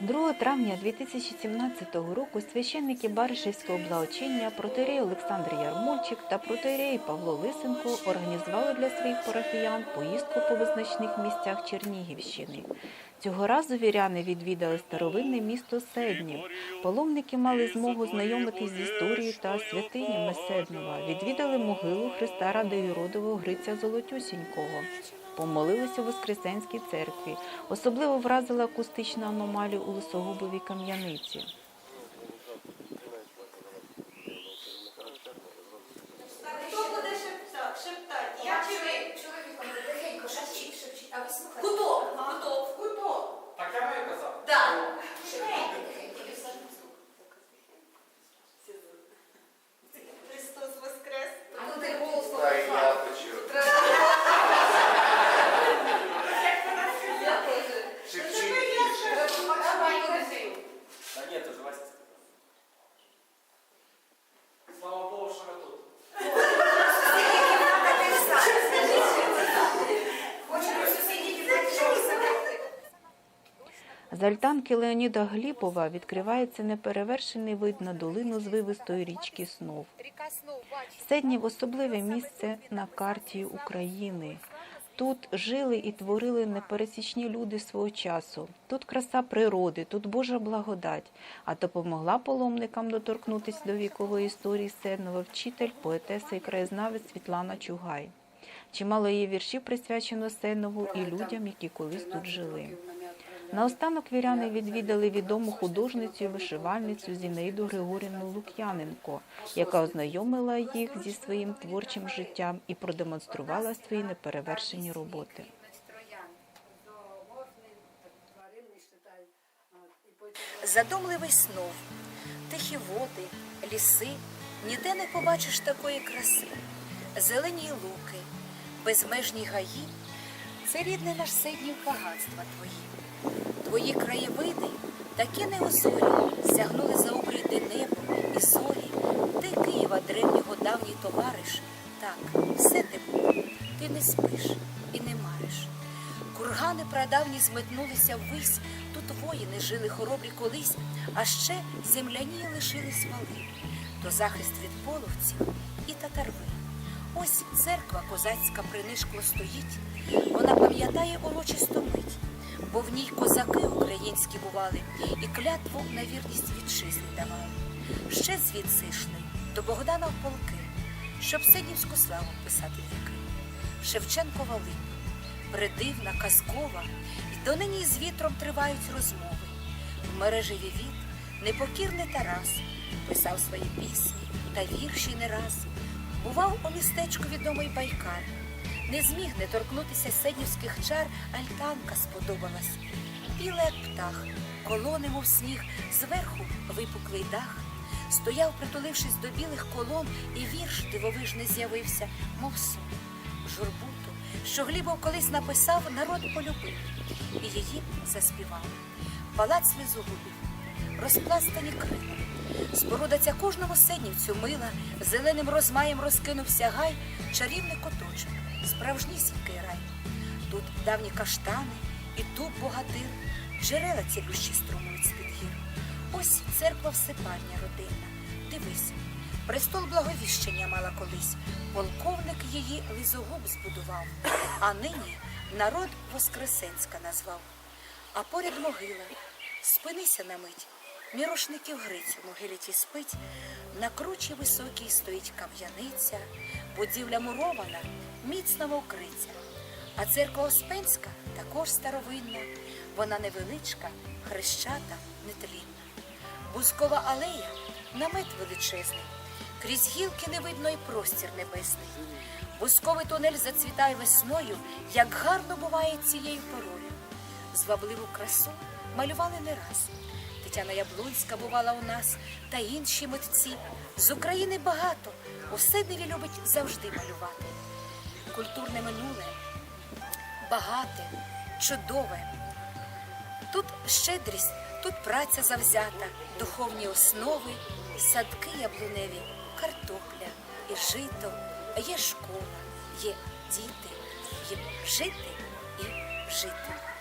2 травня 2017 року священники Баришевського благочиння протерей Олександр Ярмольчик та протерей Павло Лисенко організували для своїх парафіян поїздку по визначних місцях Чернігівщини. Цього разу віряни відвідали старовинне місто Седнів. Паломники мали змогу знайомитись з історією та святинями Седнова, відвідали могилу Христа Ради Юродового Гриця Золотюсінького. Помолилися у Воскресенській церкві. Особливо вразила акустична аномалія у Лисогубовій кам'яниці. З альтанки Леоніда Гліпова відкривається неперевершений вид на долину звивистої річки Снов. Седнів особливе місце на карті України. Тут жили і творили непересічні люди свого часу. Тут краса природи, тут Божа благодать. А допомогла паломникам доторкнутися до вікової історії Седнова вчитель, поетеса і краєзнавець Світлана Чугай. Чимало її віршів присвячено Седнову і людям, які колись тут жили. Наостанок віряни відвідали відому художницю і вишивальницю Зінаїду Григорівну Лук'яненко, яка ознайомила їх зі своїм творчим життям і продемонструвала свої неперевершені роботи. Задумливий снов, тихі води, ліси, ніде не побачиш такої краси, зелені луки, безмежні гаї, це рідне наш сиднів багатства твої. Твої краєвиди такі неозорі, сягнули за обріди небо і зорі. Ти Києва древнього давній товариш. Так, все ти був, ти не спиш і не мариш. Кургани прадавні зметнулися ввись, тут воїни жили хоробрі колись, а ще земляні лишились вали, то захист від половців і татарви. Ось церква козацька принишкло стоїть, вона пам'ятає урочисту мить, бо в ній козаки українські бували і клятву на вірність вітчизні давали. Ще звідси йшли до Богдана в полки, щоб синівську славу писати віки. Шевченко Волинь придивна, казкова, і донині з вітром тривають розмови. В мережеві від непокірний Тарас писав свої пісні та вірші не раз. Бував у містечку відомий байкар. Не зміг не торкнутися седнівських чар, альтанка сподобалась. Біле як птах, колони, мов сніг, зверху випуклий дах. Стояв, притулившись до білих колон, і вірш дивовижний з'явився, мов сон. Журбуту, що Глібов колись написав, народ полюбив, і її заспівав. Палац слізогубів, розпластані крила. Споруда ця кожному седнівцю мила, зеленим розмаєм розкинувся гай, чарівний коточок, справжнісінький рай. Тут давні каштани і дуб богатир, джерела цілющі струмують з-під гір. Ось церква всипальня родинна. Дивись, престол благовіщення мала колись. Полковник її лизогуб збудував, а нині народ Воскресенська назвав. А поряд могила, спинися на мить. Мірошників Гриць у могилі ті спить, на кручі високій стоїть кам'яниця, будівля мурована, міцна мовкриця. А церква Успенська також старовинна, вона невеличка, хрещата, нетлінна. Бузкова алея, намет величезний, крізь гілки не видно й простір небесний. Бузковий тунель зацвітає весною, як гарно буває цією порою. Звабливу красу малювали не раз. Тетяна Яблунська бувала у нас та інші митці. З України багато, у Сидневі любить завжди малювати. Культурне минуле, багате, чудове. Тут щедрість, тут праця завзята, духовні основи, садки яблуневі, картопля і жито, є школа, є діти, їм жити і жити.